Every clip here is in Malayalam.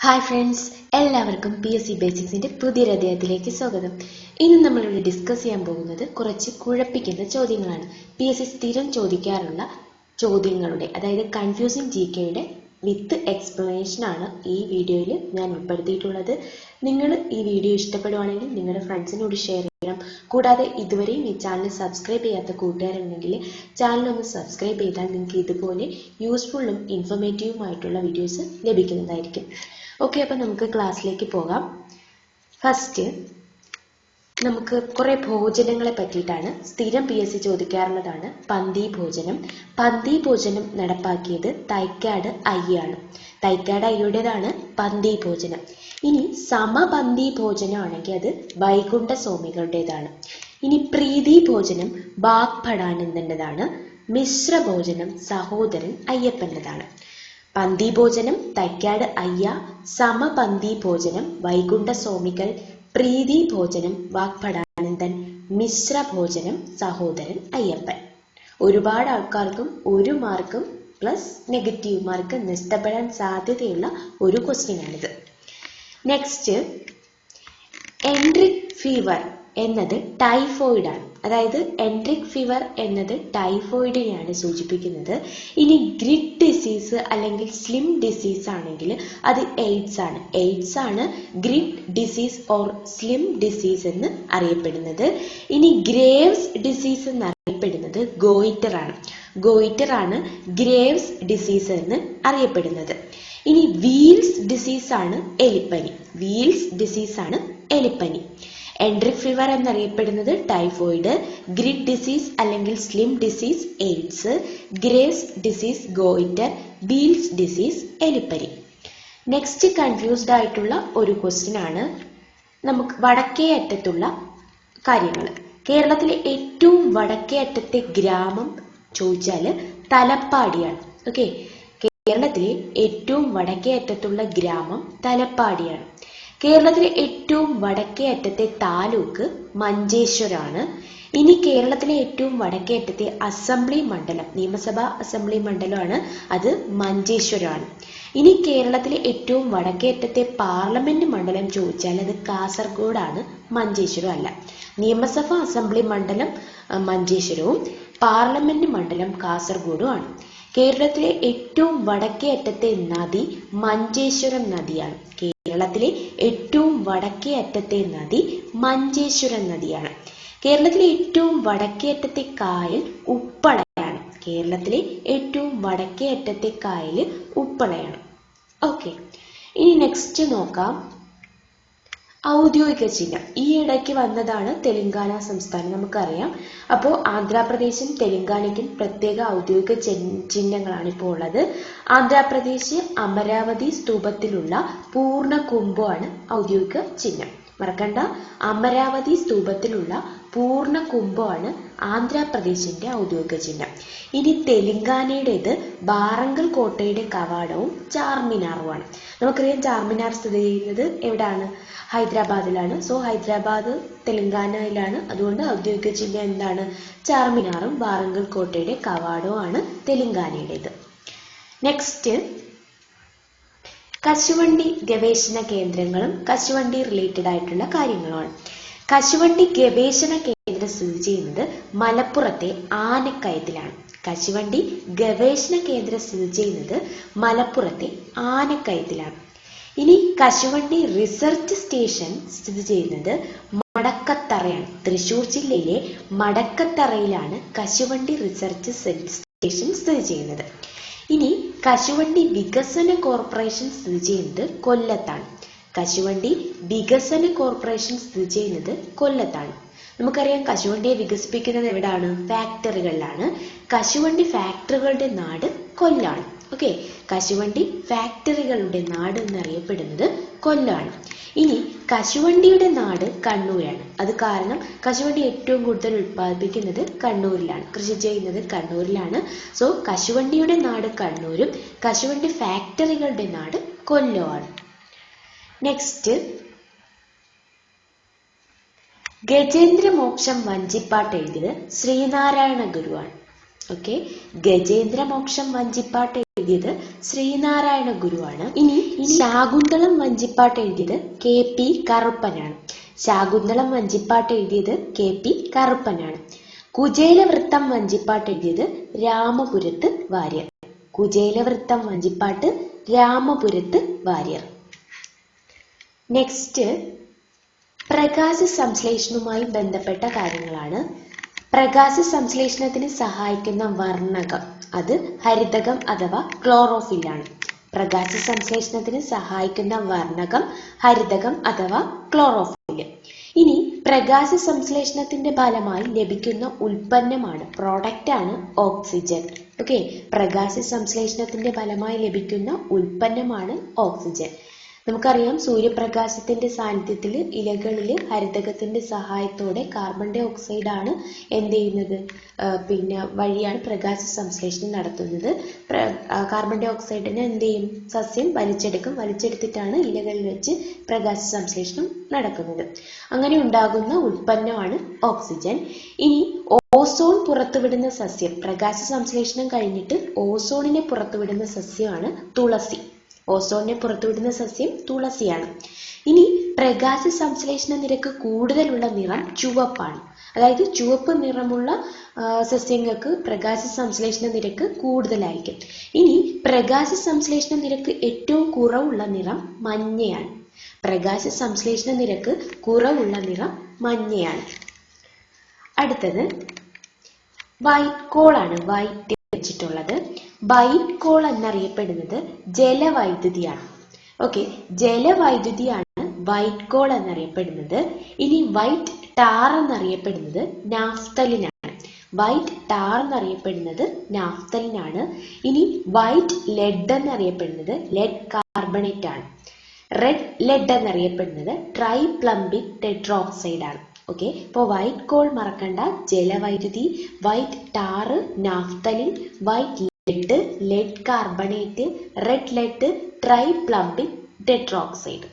ഹായ് ഫ്രണ്ട്സ് എല്ലാവർക്കും പി എസ് സി ബേസിക്സിന്റെ പുതിയൊരു അധ്യായത്തിലേക്ക് സ്വാഗതം. ഇന്ന് നമ്മളിവിടെ ഡിസ്കസ് ചെയ്യാൻ പോകുന്നത് കുറച്ച് കുഴപ്പിക്കുന്ന ചോദ്യങ്ങളാണ്. പി എസ് സി സ്ഥിരം ചോദിക്കാറുള്ള ചോദ്യങ്ങളുടെ അതായത് കൺഫ്യൂസിങ് ജി കെയുടെ വിത്ത് എക്സ്പ്ലനേഷനാണ് ഈ വീഡിയോയിൽ ഞാൻ ഉൾപ്പെടുത്തിയിട്ടുള്ളത്. നിങ്ങൾ ഈ വീഡിയോ ഇഷ്ടപ്പെടുവാണെങ്കിൽ നിങ്ങളുടെ ഫ്രണ്ട്സിനോട് ഷെയർ ചെയ്യണം. കൂടാതെ ഇതുവരെയും ഈ ചാനൽ സബ്സ്ക്രൈബ് ചെയ്യാത്ത കൂട്ടുകാരുണ്ടെങ്കിൽ ചാനൽ ഒന്ന് സബ്സ്ക്രൈബ് ചെയ്താൽ നിങ്ങൾക്ക് ഇതുപോലെ യൂസ്ഫുള്ളും ഇൻഫർമേറ്റീവുമായിട്ടുള്ള വീഡിയോസ് ലഭിക്കുന്നതായിരിക്കും. ഓക്കെ അപ്പം നമുക്ക് ക്ലാസ്സിലേക്ക് പോകാം. ഫസ്റ്റ് നമുക്ക് കുറെ ഭോജനങ്ങളെ പറ്റിയിട്ടാണ് സ്ഥിരം പി എസ് സി ചോദിക്കാറുള്ളതാണ് പന്തി ഭോജനം. പന്തി ഭോജനം നടപ്പാക്കിയത് തൈക്കാട് അയ്യാണ്. തൈക്കാട് അയ്യുടേതാണ് പന്തി ഭോജനം. ഇനി സമപന്തി ഭോജനം ആണെങ്കിൽ അത് വൈകുണ്ഠ സ്വാമികളുടേതാണ്. ഇനി പ്രീതി ഭോജനം ബാഗ്ഭടാനന്ദന്റെതാണ്. മിശ്ര ഭോജനം സഹോദരൻ അയ്യപ്പന്റെതാണ്. പന്തി ഭോജനം തൈക്കാട് അയ്യ സമപന്തി ഭോജനം വൈകുണ്ഠ സ്വാമികൾ പ്രീതി ഭോജനം വാഗ്ഭടാനന്ദൻ മിശ്ര ഭോജനം സഹോദരൻ അയ്യപ്പൻ. ഒരുപാട് ആൾക്കാർക്കും ഒരു മാർക്കും പ്ലസ് നെഗറ്റീവ് മാർക്ക് നഷ്ടപ്പെടാൻ സാധ്യതയുള്ള ഒരു ക്വസ്റ്റ്യൻ ആണിത്. നെക്സ്റ്റ് എൻട്രിക് ഫീവർ എന്നത് ടൈഫോയിഡ് ആണ്. അതായത് എൻട്രിക് ഫീവർ എന്നത് ടൈഫോയിഡിനെയാണ് സൂചിപ്പിക്കുന്നത്. ഇനി ഗ്രിഡ് ഡിസീസ് അല്ലെങ്കിൽ സ്ലിം ഡിസീസ് ആണെങ്കിൽ അത് എയ്ഡ്സ് ആണ്. എയ്ഡ്സ് ആണ് GRID disease or slim disease എന്ന് അറിയപ്പെടുന്നത്. ഇനി ഗ്രേവ്സ് ഡിസീസ് എന്ന് അറിയപ്പെടുന്നത് ഗോയിറ്റർ ആണ്. ഗോയിറ്റർ ആണ് ഗ്രേവ്സ് ഡിസീസ് എന്ന് അറിയപ്പെടുന്നത്. ഇനി വീൽസ് ഡിസീസ് ആണ് എലിപ്പനി. വീൽസ് ഡിസീസ് ആണ് എലിപ്പനി. എൻട്രിക് ഫീവർ എന്നറിയപ്പെടുന്നത് ടൈഫോയിഡ് ഗ്രിഡ് ഡിസീസ് അല്ലെങ്കിൽ slim disease AIDS Graves disease goitre Weil's disease എലിപ്പനി. നെക്സ്റ്റ് കൺഫ്യൂസ്ഡ് ആയിട്ടുള്ള ഒരു ക്വസ്റ്റ്യൻ ആണ് നമുക്ക് വടക്കേ അറ്റത്തുള്ള കാര്യങ്ങൾ. കേരളത്തിലെ ഏറ്റവും വടക്കേ അറ്റത്തെ ഗ്രാമം ചോദിച്ചാൽ തലപ്പാടിയാണ്. ഓക്കെ കേരളത്തിലെ ഏറ്റവും വടക്കേ അറ്റത്തുള്ള ഗ്രാമം തലപ്പാടിയാണ്. കേരളത്തിലെ ഏറ്റവും വടക്കേ അറ്റത്തെ താലൂക്ക് മഞ്ചേശ്വരാണ്. ഇനി കേരളത്തിലെ ഏറ്റവും വടക്കേ അറ്റത്തെ അസംബ്ലി മണ്ഡലം നിയമസഭാ അസംബ്ലി മണ്ഡലമാണ് അത് മഞ്ചേശ്വരമാണ് ഇനി കേരളത്തിലെ ഏറ്റവും വടക്കേ അറ്റത്തെ പാർലമെന്റ് മണ്ഡലം ചോദിച്ചാൽ അത് കാസർഗോഡാണ് മഞ്ചേശ്വരം അല്ല. നിയമസഭാ അസംബ്ലി മണ്ഡലം മഞ്ചേശ്വരവും പാർലമെന്റ് മണ്ഡലം കാസർഗോഡും ആണ്. കേരളത്തിലെ ഏറ്റവും വടക്കേ അറ്റത്തെ നദി മഞ്ചേശ്വരം നദിയാണ്. കേരളത്തിലെ ഏറ്റവും വടക്കേ അറ്റത്തെ നദി മഞ്ചേശ്വരം നദിയാണ്. കേരളത്തിലെ ഏറ്റവും വടക്കേ അറ്റത്തെ കായൽ ഉപ്പളയാണ്. കേരളത്തിലെ ഏറ്റവും വടക്കേ അറ്റത്തെ കായൽ ഉപ്പളയാണ്. ഓക്കെ ഇനി നെക്സ്റ്റ് നോക്കാം. ഔദ്യോഗിക ചിഹ്നം ഈ ഇടയ്ക്ക് വന്നതാണ് തെലങ്കാന സംസ്ഥാനം നമുക്കറിയാം. അപ്പോൾ ആന്ധ്രാപ്രദേശും തെലങ്കാനയ്ക്കും പ്രത്യേക ഔദ്യോഗിക ചിഹ്നങ്ങളാണ് ഇപ്പോൾ ഉള്ളത്. ആന്ധ്രാപ്രദേശ് അമരാവതി സ്തൂപത്തിലുള്ള പൂർണ കുംഭമാണ് ഔദ്യോഗിക ചിഹ്നം. മറക്കണ്ട. അമരാവതി സ്തൂപത്തിലുള്ള പൂർണ കുംഭമാണ് ആന്ധ്രാപ്രദേശിന്റെ ഔദ്യോഗിക ചിഹ്നം. ഇനി തെലങ്കാനയുടേത് ബാറങ്കൽ കോട്ടയുടെ കവാടവും ചാർമിനാറുമാണ്. നമുക്കറിയാം ചാർമിനാർ സ്ഥിതി ചെയ്യുന്നത് എവിടെയാണ് ഹൈദരാബാദിലാണ്. സോ ഹൈദരാബാദ് തെലങ്കാനയിലാണ്. അതുകൊണ്ട് ഔദ്യോഗിക ചിഹ്നം എന്താണ്? ചാർമിനാറും ബാറങ്കൽ കോട്ടയുടെ കവാടവും ആണ് തെലങ്കാനയുടേത്. നെക്സ്റ്റ് കശുവണ്ടി ഗവേഷണ കേന്ദ്രങ്ങളും കശുവണ്ടി റിലേറ്റഡ് ആയിട്ടുള്ള കാര്യങ്ങളുമാണ്. കശുവണ്ടി ഗവേഷണ കേന്ദ്രം സ്ഥിതി ചെയ്യുന്നത് മലപ്പുറത്തെ ആനക്കയത്തിലാണ്. കശുവണ്ടി ഗവേഷണ കേന്ദ്രം സ്ഥിതി ചെയ്യുന്നത് മലപ്പുറത്തെ ആനക്കയത്തിലാണ്. ഇനി കശുവണ്ടി റിസർച്ച് സ്റ്റേഷൻ സ്ഥിതി ചെയ്യുന്നത് മടക്കത്തറയാണ്. തൃശൂർ ജില്ലയിലെ മടക്കത്തറയിലാണ് കശുവണ്ടി റിസർച്ച് സ്റ്റേഷൻ സ്ഥിതി ചെയ്യുന്നത്. ഇനി കശുവണ്ടി വികസന കോർപ്പറേഷൻ സ്ഥിതി ചെയ്യുന്നത് കൊല്ലത്താണ്. കശുവണ്ടി വികസന കോർപ്പറേഷൻ സ്ഥിതി ചെയ്യുന്നത് കൊല്ലത്താണ്. നമുക്കറിയാം കശുവണ്ടിയെ വികസിപ്പിക്കുന്നത് എവിടാണ്? ഫാക്ടറികളിലാണ്. കശുവണ്ടി ഫാക്ടറികളുടെ നാട് കൊല്ലാണ്. ഓക്കെ കശുവണ്ടി ഫാക്ടറികളുടെ നാട് എന്നറിയപ്പെടുന്നത് കൊല്ലാണ്. ഇനി കശുവണ്ടിയുടെ നാട് കണ്ണൂരാണ്. അത് കാരണം കശുവണ്ടി ഏറ്റവും കൂടുതൽ ഉത്പാദിപ്പിക്കുന്നത് കണ്ണൂരിലാണ്. കൃഷി ചെയ്യുന്നത് കണ്ണൂരിലാണ്. സോ കശുവണ്ടിയുടെ നാട് കണ്ണൂരും കശുവണ്ടി ഫാക്ടറികളുടെ നാട് കൊല്ലമാണ് നെക്സ്റ്റ് ഗജേന്ദ്രമോക്ഷം വഞ്ചിപ്പാട്ട് എഴുതിയത് ശ്രീനാരായണ ഗുരുവാണ്. ഓക്കെ? ഗജേന്ദ്രമോക്ഷം വഞ്ചിപ്പാട്ട് എഴുതിയത് ശ്രീനാരായണ ഗുരുവാണ്. ഇനി ശാകുന്തളം വഞ്ചിപ്പാട്ട് എഴുതിയത് കെ പി കറുപ്പനാണ്. ശാകുന്തളം വഞ്ചിപ്പാട്ട് എഴുതിയത് കെ പി കറുപ്പനാണ്. കുചേലവൃത്തം വഞ്ചിപ്പാട്ട് എഴുതിയത് രാമപുരത്ത് വാര്യർ. കുചേലവൃത്തം വഞ്ചിപ്പാട്ട് രാമപുരത്ത് വാര്യർ. നെക്സ്റ്റ് പ്രകാശ സംശ്ലേഷണവുമായി ബന്ധപ്പെട്ട കാര്യങ്ങളാണ്. പ്രകാശ സംശ്ലേഷണത്തിന് സഹായിക്കുന്ന വർണകം. അത് ഹരിതകം അഥവാ ക്ലോറോഫില്ലാണ്. പ്രകാശ സംശ്ലേഷണത്തിന് സഹായിക്കുന്ന വർണകം ഹരിതകം അഥവാ ക്ലോറോഫിൽ ഇനി പ്രകാശ സംശ്ലേഷണത്തിന്റെ ഫലമായി ലഭിക്കുന്ന ഉൽപ്പന്നമാണ് പ്രോഡക്റ്റ് ആണ് ഓക്സിജൻ ഓക്കെ പ്രകാശ സംശ്ലേഷണത്തിന്റെ ഫലമായി ലഭിക്കുന്ന ഉൽപ്പന്നമാണ് ഓക്സിജൻ നമുക്കറിയാം സൂര്യപ്രകാശത്തിന്റെ സാന്നിധ്യത്തിൽ ഇലകളിൽ ഹരിതകത്തിന്റെ സഹായത്തോടെ കാർബൺ ഡൈ ഓക്സൈഡ് ആണ് എന്ത് ചെയ്യുന്നത്? പിന്നെ വഴിയാണ് പ്രകാശ സംശ്ലേഷണം നടത്തുന്നത്. കാർബൺ ഡൈ ഓക്സൈഡിനെ എന്ത് ചെയ്യും? സസ്യം വലിച്ചെടുക്കും. വലിച്ചെടുത്തിട്ടാണ് ഇലകളിൽ വെച്ച് പ്രകാശ സംശ്ലേഷണം നടക്കുന്നത്. അങ്ങനെ ഉണ്ടാകുന്ന ഉൽപ്പന്നമാണ് ഓക്സിജൻ ഇനി ഓസോൺ പുറത്തുവിടുന്ന സസ്യം പ്രകാശ സംശ്ലേഷണം കഴിഞ്ഞിട്ട് ഓസോണിനെ പുറത്തുവിടുന്ന സസ്യമാണ് തുളസി. ഓസോണിനെ പുറത്തുവിടുന്ന സസ്യം തുളസിയാണ്. ഇനി പ്രകാശ സംശ്ലേഷണ നിരക്ക് കൂടുതലുള്ള നിറം ചുവപ്പാണ്. അതായത് ചുവപ്പ് നിറമുള്ള സസ്യങ്ങൾക്ക് പ്രകാശ സംശ്ലേഷണ നിരക്ക് കൂടുതലായിരിക്കും. ഇനി പ്രകാശ സംശ്ലേഷണ നിരക്ക് ഏറ്റവും കുറവുള്ള നിറം മഞ്ഞയാണ്. പ്രകാശ സംശ്ലേഷണ നിരക്ക് കുറവുള്ള നിറം മഞ്ഞയാണ്. അടുത്തത് വൈറ്റ് കോളാണ് വൈറ്റ് വെച്ചിട്ടുള്ളത്. വൈറ്റ് കോൾ എന്നറിയപ്പെടുന്നത് ജലവൈദ്യുതിയാണ്. ഓക്കെ ജലവൈദ്യുതിയാണ് വൈറ്റ് കോൾ എന്നറിയപ്പെടുന്നത് ഇനി വൈറ്റ് ടാർ എന്നറിയപ്പെടുന്നത് നാഫ്തലിനാണ്. വൈറ്റ് ടാർ എന്നറിയപ്പെടുന്നത് നാഫ്തലിനാണ്. ഇനി വൈറ്റ് ലെഡ് എന്നറിയപ്പെടുന്നത് ലെഡ് കാർബണേറ്റ് ആണ് റെഡ് ലെഡ് എന്നറിയപ്പെടുന്നത് ട്രൈ പ്ലംബിക് ടെട്രോക്സൈഡ് ആണ് ഓക്കെ ഇപ്പോൾ വൈറ്റ് കോൾ മറക്കണ്ട. ജലവൈദ്യുതി white tar naphthalene white lead lead carbonate red lead triplumbic tetroxide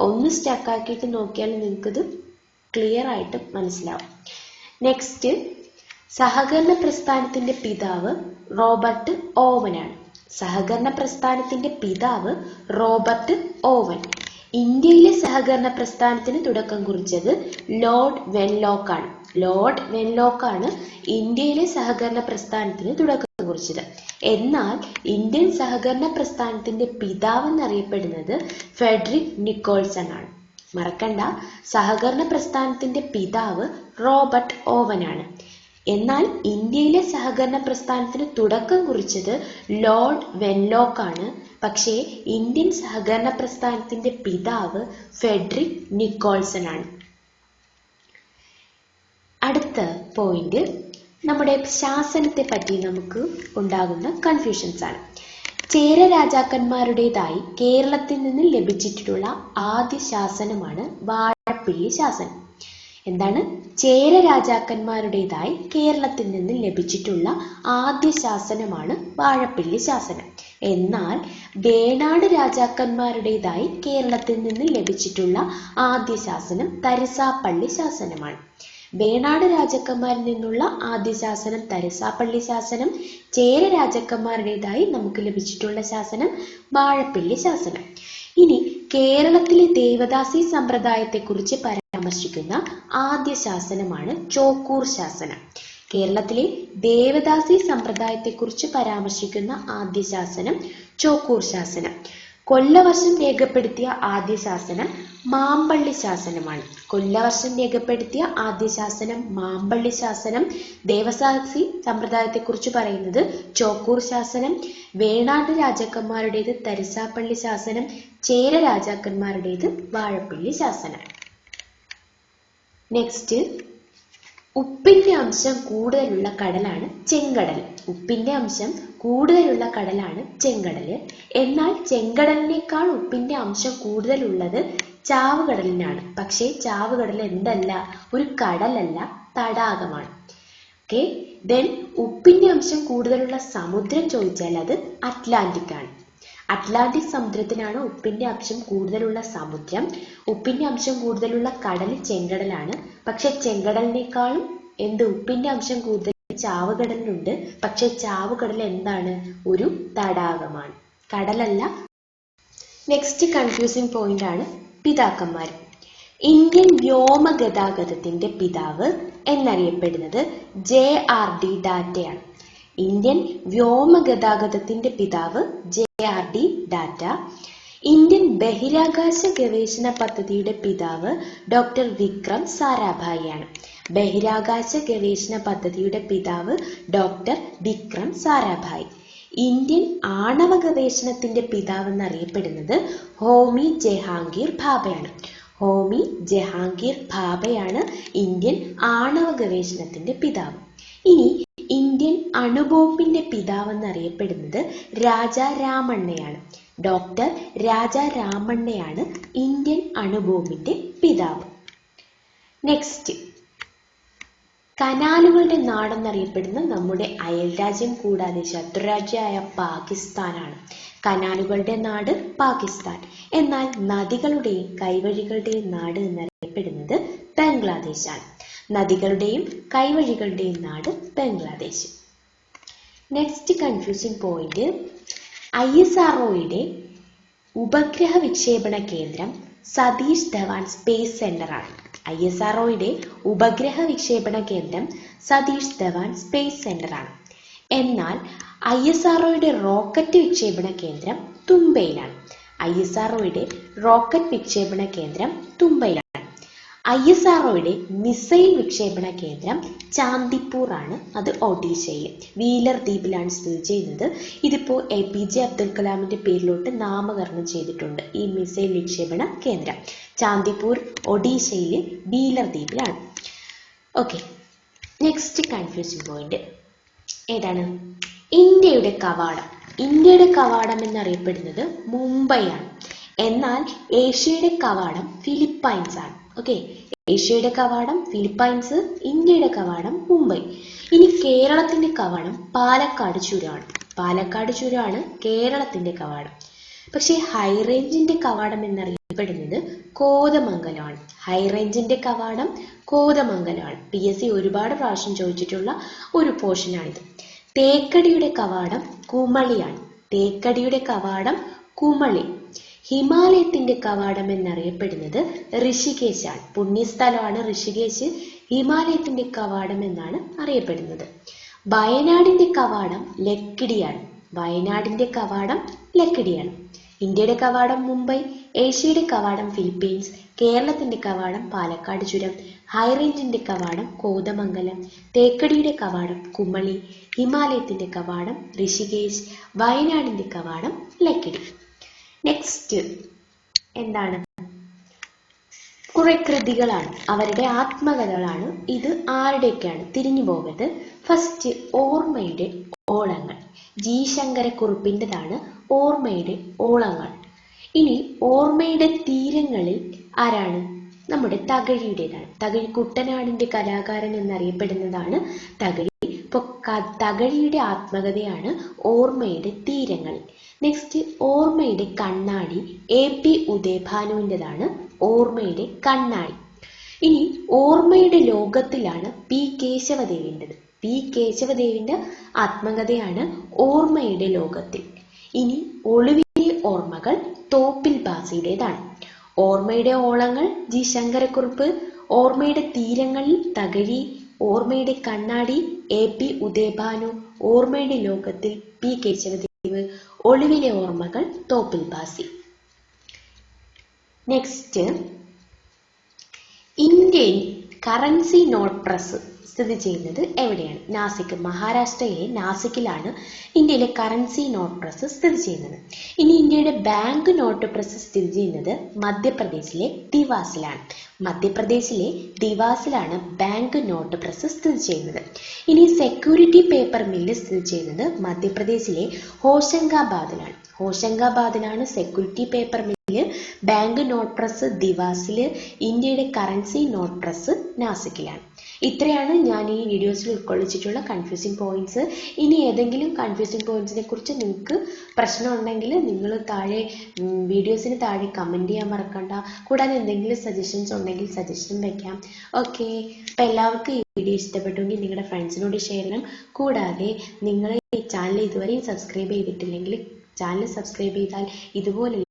ഒന്ന് സ്റ്റക്ക് ആക്കിയിട്ട് നോക്കിയാൽ നിങ്ങൾക്കിത് ക്ലിയർ ആയിട്ട് മനസ്സിലാവും. നെക്സ്റ്റ് സഹകരണ പ്രസ്ഥാനത്തിന്റെ പിതാവ് റോബർട്ട് ഓവനാണ്. സഹകരണ പ്രസ്ഥാനത്തിന്റെ പിതാവ് റോബർട്ട് ഓവൻ. ഇന്ത്യയിലെ സഹകരണ പ്രസ്ഥാനത്തിന് തുടക്കം കുറിച്ചത് ലോർഡ് വെൻലോക്ക് ആണ്. ലോർഡ് വെൻലോക്ക് ആണ് ഇന്ത്യയിലെ സഹകരണ പ്രസ്ഥാനത്തിന് തുടക്കം കുറിച്ചത്. എന്നാൽ ഇന്ത്യൻ സഹകരണ പ്രസ്ഥാനത്തിന്റെ പിതാവ് എന്നറിയപ്പെടുന്നത് ഫെഡറിക് നിക്കോൾസൺ ആണ്. മറക്കണ്ട സഹകരണ പ്രസ്ഥാനത്തിന്റെ പിതാവ് റോബർട്ട് ഓവനാണ് എന്നാൽ ഇന്ത്യയിലെ സഹകരണ പ്രസ്ഥാനത്തിന് തുടക്കം കുറിച്ചത് ലോർഡ് വെൻലോക്ക് ആണ്. പക്ഷേ ഇന്ത്യൻ സഹകരണ പ്രസ്ഥാനത്തിന്റെ പിതാവ് ഫെഡറിക് നിക്കോൾസൺ ആണ്. അടുത്ത പോയിന്റ് നമ്മുടെ ശാസനത്തെ പറ്റി നമുക്ക് ഉണ്ടാകുന്ന കൺഫ്യൂഷൻസ് ആണ്. ചേര രാജാക്കന്മാരുടേതായി കേരളത്തിൽ നിന്ന് ലഭിച്ചിട്ടുള്ള ആദ്യ ശാസനമാണ് വാഴപ്പിള്ളി ശാസനം. എന്താണ്? ചേര രാജാക്കന്മാരുടേതായി കേരളത്തിൽ നിന്ന് ലഭിച്ചിട്ടുള്ള ആദ്യ ശാസനമാണ് വാഴപ്പിള്ളി ശാസനം. എന്നാൽ വേണാട് രാജാക്കന്മാരുടേതായി കേരളത്തിൽ നിന്ന് ലഭിച്ചിട്ടുള്ള ആദ്യ ശാസനം തരിസാപ്പള്ളി ശാസനമാണ്. വേണാട് രാജാക്കന്മാരിൽ നിന്നുള്ള ആദ്യ ശാസനം തരിസാപ്പള്ളി ശാസനം ചേര രാജാക്കന്മാരുടേതായി നമുക്ക് ലഭിച്ചിട്ടുള്ള ശാസനം വാഴപ്പിള്ളി ശാസനം. ഇനി കേരളത്തിലെ ദേവദാസി സമ്പ്രദായത്തെക്കുറിച്ച് പരാമർശിക്കുന്ന ആദ്യ ശാസനമാണ് ചോക്കൂർ ശാസനം. കേരളത്തിലെ ദേവദാസി സമ്പ്രദായത്തെക്കുറിച്ച് പരാമർശിക്കുന്ന ആദ്യ ശാസനം ചോക്കൂർ ശാസനം. കൊല്ലവർഷം രേഖപ്പെടുത്തിയ ആദ്യ ശാസനം മാമ്പള്ളി ശാസനമാണ്. കൊല്ലവർഷം രേഖപ്പെടുത്തിയ ആദ്യ ശാസനം മാമ്പള്ളി ശാസനം. ദേവസാക്ഷി സമ്പ്രദായത്തെക്കുറിച്ച് പറയുന്നത് ചോക്കൂർ ശാസനം വേണാട് രാജാക്കന്മാരുടേത് തരിസാപ്പള്ളി ശാസനം ചേര രാജാക്കന്മാരുടേത് വാഴപ്പള്ളി ശാസനം. നെക്സ്റ്റ് ഉപ്പിന്റെ അംശം കൂടുതലുള്ള കടലാണ് ചെങ്കടൽ. ഉപ്പിന്റെ അംശം കൂടുതലുള്ള കടലാണ് ചെങ്കടൽ. എന്നാൽ ചെങ്കടലിനേക്കാൾ ഉപ്പിന്റെ അംശം കൂടുതലുള്ളത് ചാവുകടലിനാണ്. പക്ഷേ ചാവുകടൽ എന്തല്ല? ഒരു കടലല്ല തടാകമാണ്. ഓക്കെ ദെൻ ഉപ്പിന്റെ അംശം കൂടുതലുള്ള സമുദ്രം ചോദിച്ചാൽ അത് അറ്റ്ലാന്റിക് ആണ് അറ്റ്ലാന്റിക് സമുദ്രത്തിനാണ് ഉപ്പിന്റെ അംശം കൂടുതലുള്ള സമുദ്രം. ഉപ്പിന്റെ അംശം കൂടുതലുള്ള കടൽ ചെങ്കടലാണ്. പക്ഷെ ചെങ്കടലിനേക്കാളും എന്ത് ഉപ്പിന്റെ അംശം കൂടുതൽ ചാവുകടലുണ്ട് പക്ഷെ ചാവുകടൽ എന്താണ്? ഒരു തടാകമാണ്. കടലല്ല. നെക്സ്റ്റ് കൺഫ്യൂസിംഗ് പോയിന്റ് ആണ് പിതാക്കന്മാർ. ഇന്ത്യൻ വ്യോമഗതാഗതത്തിന്റെ പിതാവ് എന്നറിയപ്പെടുന്നത് ജെ ആർ ഡി ഡാറ്റയാണ്. ഇന്ത്യൻ വ്യോമഗതാഗതത്തിന്റെ പിതാവ് J R D Tata. Indian ബഹിരാകാശ ഗവേഷണ പദ്ധതിയുടെ പിതാവ് ഡോക്ടർ വിക്രം സാരാഭായിയാണ്. ബഹിരാകാശ ഗവേഷണ പദ്ധതിയുടെ പിതാവ് ഡോക്ടർ വിക്രം സാരാഭായ്. ഇന്ത്യൻ ആണവ ഗവേഷണത്തിന്റെ പിതാവ് എന്നറിയപ്പെടുന്നത് ഹോമി ജഹാംഗീർ ഭാബയാണ് ഹോമി ജഹാംഗീർ ഭാബയാണ് ഇന്ത്യൻ ആണവ ഗവേഷണത്തിന്റെ പിതാവ്. ഇനി ഇന്ത്യൻ അണുബോംബിന്റെ പിതാവ് എന്നറിയപ്പെടുന്നത് രാജാ രാമണ്ണയാണ്. ഡോക്ടർ രാജാ രാമണ്ണയാണ് ഇന്ത്യൻ അണുബോംബിന്റെ പിതാവ്. നെക്സ്റ്റ് കനാലുകളുടെ നാടെന്നറിയപ്പെടുന്ന നമ്മുടെ അയൽ രാജ്യം കൂടാതെ ശത്രുരാജ്യമായ പാകിസ്ഥാനാണ്. കനാലുകളുടെ നാട് പാകിസ്ഥാൻ. എന്നാൽ നദികളുടെയും കൈവഴികളുടെയും നാട് എന്നറിയപ്പെടുന്നത് ബംഗ്ലാദേശാണ്. നദികളുടെയും കൈവഴികളുടെയും നാട് Bangladesh. Next confusing point I S R ഒയുടെ ഉപഗ്രഹ വിക്ഷേപണ കേന്ദ്രം സതീഷ് ധവാൻ സ്പേസ് സെന്റർ ആണ് ഐ എസ് ആർ ഒയുടെ ഉപഗ്രഹ വിക്ഷേപണ കേന്ദ്രം സതീഷ് ധവാൻ സ്പേസ് സെന്റർ ആണ് എന്നാൽ ഐ എസ് ആർ ഒയുടെ റോക്കറ്റ് വിക്ഷേപണ കേന്ദ്രം തുമ്പയിലാണ് ഐ എസ് ആർ ഒയുടെ റോക്കറ്റ് വിക്ഷേപണ കേന്ദ്രം തുമ്പയിലാണ് ഐ എസ് ആർ മിസൈൽ വിക്ഷേപണ കേന്ദ്രം ചാന്ദിപ്പൂർ ആണ് അത് ഒഡീഷയിൽ വീലർ ദ്വീപിലാണ് സ്ഥിതി ചെയ്യുന്നത്. ഇതിപ്പോൾ എ പി ജെ അബ്ദുൽ കലാമിന്റെ പേരിലോട്ട് നാമകരണം ചെയ്തിട്ടുണ്ട് ഈ മിസൈൽ വിക്ഷേപണ കേന്ദ്രം. ചാന്ദിപ്പൂർ ഒഡീഷയിലെ Wheeler ദ്വീപിലാണ്. Okay next confusing point. ഏതാണ്? ഇന്ത്യയുടെ കവാടം. ഇന്ത്യയുടെ കവാടം എന്നറിയപ്പെടുന്നത് ആണ്. എന്നാൽ ഏഷ്യയുടെ കവാടം ഫിലിപ്പൈൻസ് ആണ് ഓക്കെ ഏഷ്യയുടെ കവാടം ഫിലിപ്പൈൻസ് ഇന്ത്യയുടെ കവാടം മുംബൈ. ഇനി കേരളത്തിന്റെ കവാടം പാലക്കാട് ചുരമാണ്. പാലക്കാട് ചുരമാണ് കേരളത്തിന്റെ കവാടം. പക്ഷേ ഹൈ റേഞ്ചിന്റെ കവാടം എന്നറിയപ്പെടുന്നത് കോതമംഗലമാണ്. ഹൈ റേഞ്ചിന്റെ കവാടം കോതമംഗലമാണ്. പി എസ് സി ഒരുപാട് പ്രാവശ്യം ചോദിച്ചിട്ടുള്ള ഒരു പോർഷനാണിത് തേക്കടിയുടെ കവാടം കുമളിയാണ്. തേക്കടിയുടെ കവാടം കുമളി. ഹിമാലയത്തിന്റെ കവാടം എന്നറിയപ്പെടുന്നത് ഋഷികേശാണ്. പുണ്യസ്ഥലമാണ് ഋഷികേശ്. ഹിമാലയത്തിന്റെ കവാടം എന്നാണ് അറിയപ്പെടുന്നത്. വയനാടിന്റെ കവാടം ലക്കിടിയാണ്. വയനാടിന്റെ കവാടം ലക്കിടിയാണ്. ഇന്ത്യയുടെ കവാടം മുംബൈ ഏഷ്യയുടെ കവാടം ഫിലിപ്പീൻസ് കേരളത്തിന്റെ കവാടം പാലക്കാട് ചുരം ഹൈറേഞ്ചിന്റെ കവാടം കോതമംഗലം തേക്കടിയുടെ കവാടം കുമളി ഹിമാലയത്തിന്റെ കവാടം ഋഷികേശ് വയനാടിന്റെ കവാടം ലക്കിടി. നെക്സ്റ്റ് എന്താണ്? കുറെ കൃതികളാണ്. അവരുടെ ആത്മകഥകളാണ്. ഇത് ആരുടെയൊക്കെയാണ്? തിരിഞ്ഞു പോകരുത്. ഫസ്റ്റ് ഓർമ്മയുടെ ഓളങ്ങൾ. ജി ശങ്കരക്കുറുപ്പിന്റെതാണ് ഓർമ്മയുടെ ഓളങ്ങൾ. ഇനി ഓർമ്മയുടെ തീരങ്ങളിൽ ആരാണ്? നമ്മുടെ തകഴിയുടേതാണ്. തകഴി കുട്ടനാടിന്റെ കലാകാരൻ എന്നറിയപ്പെടുന്നതാണ് തകഴി ഇപ്പൊ തകഴിയുടെ ആത്മകഥയാണ് ഓർമ്മയുടെ തീരങ്ങൾ. നെക്സ്റ്റ് ഓർമ്മയുടെ കണ്ണാടി എ പി ഉദയഭാനുവിന്റെതാണ് ഓർമ്മയുടെ കണ്ണാടി. ഇനി ഓർമ്മയുടെ ലോകത്തിലാണ് പി കേശവദേവിന്റെത്. പി കേശവദേവിന്റെ ആത്മകഥയാണ് ഓർമ്മയുടെ ലോകത്തിൽ. ഇനി ഒളിവിലെ ഓർമ്മകൾ തോപ്പിൽ ബാസിയുടേതാണ്. ഓർമ്മയുടെ ഓളങ്ങൾ ജി ശങ്കരക്കുറുപ്പ് ഓർമ്മയുടെ തീരങ്ങളിൽ തകഴി ഓർമ്മയുടെ കണ്ണാടി എ പി ഉദയഭാനു ഓർമ്മയുടെ ലോകത്തിൽ പി കേശവദേവ് ഒളിവിലെ ഓർമ്മകൾ Thoppil Bhasi. Next Indian currency note press സ്ഥിതി ചെയ്യുന്നത് എവിടെയാണ്? നാസിക് മഹാരാഷ്ട്രയിലെ നാസിക്കിലാണ് ഇന്ത്യയിലെ കറൻസി നോട്ട് പ്രസ് സ്ഥിതി ചെയ്യുന്നത്. ഇനി ഇന്ത്യയുടെ ബാങ്ക് നോട്ട് പ്രസ് സ്ഥിതി ചെയ്യുന്നത് മധ്യപ്രദേശിലെ ദിവാസിലാണ്. മധ്യപ്രദേശിലെ ദിവാസിലാണ് ബാങ്ക് നോട്ട് പ്രസ് സ്ഥിതി ചെയ്യുന്നത്. ഇനി സെക്യൂരിറ്റി പേപ്പർ മില്ല് സ്ഥിതി ചെയ്യുന്നത് മധ്യപ്രദേശിലെ ഹോഷങ്കാബാദിലാണ്. ഹോഷങ്കാബാദിലാണ് security paper mill bank note press ദിവാസിൽ ഇന്ത്യയുടെ കറൻസി നോട്ട് പ്രസ് നാസിക്കിലാണ്. ഇത്രയാണ് ഞാൻ ഈ വീഡിയോസിൽ ഉൾക്കൊള്ളിച്ചിട്ടുള്ള കൺഫ്യൂസിങ് പോയിന്റ്സ് ഇനി ഏതെങ്കിലും കൺഫ്യൂസിങ് പോയിന്റ്സിനെ കുറിച്ച് നിങ്ങൾക്ക് പ്രശ്നമുണ്ടെങ്കിൽ നിങ്ങൾ താഴെ വീഡിയോസിന് താഴെ കമന്റ് ചെയ്യാൻ മറക്കണ്ട. കൂടാതെ എന്തെങ്കിലും സജഷൻസ് ഉണ്ടെങ്കിൽ സജഷൻ വയ്ക്കാം ഓക്കെ അപ്പം എല്ലാവർക്കും ഈ വീഡിയോ ഇഷ്ടപ്പെട്ടുവെങ്കിൽ നിങ്ങളുടെ ഫ്രണ്ട്സിനോട് ഷെയർ ചെയ്യണം. കൂടാതെ നിങ്ങൾ ഈ ചാനൽ ഇതുവരെയും സബ്സ്ക്രൈബ് ചെയ്തിട്ടില്ലെങ്കിൽ ചാനൽ സബ്സ്ക്രൈബ് ചെയ്താൽ ഇതുപോലുള്ള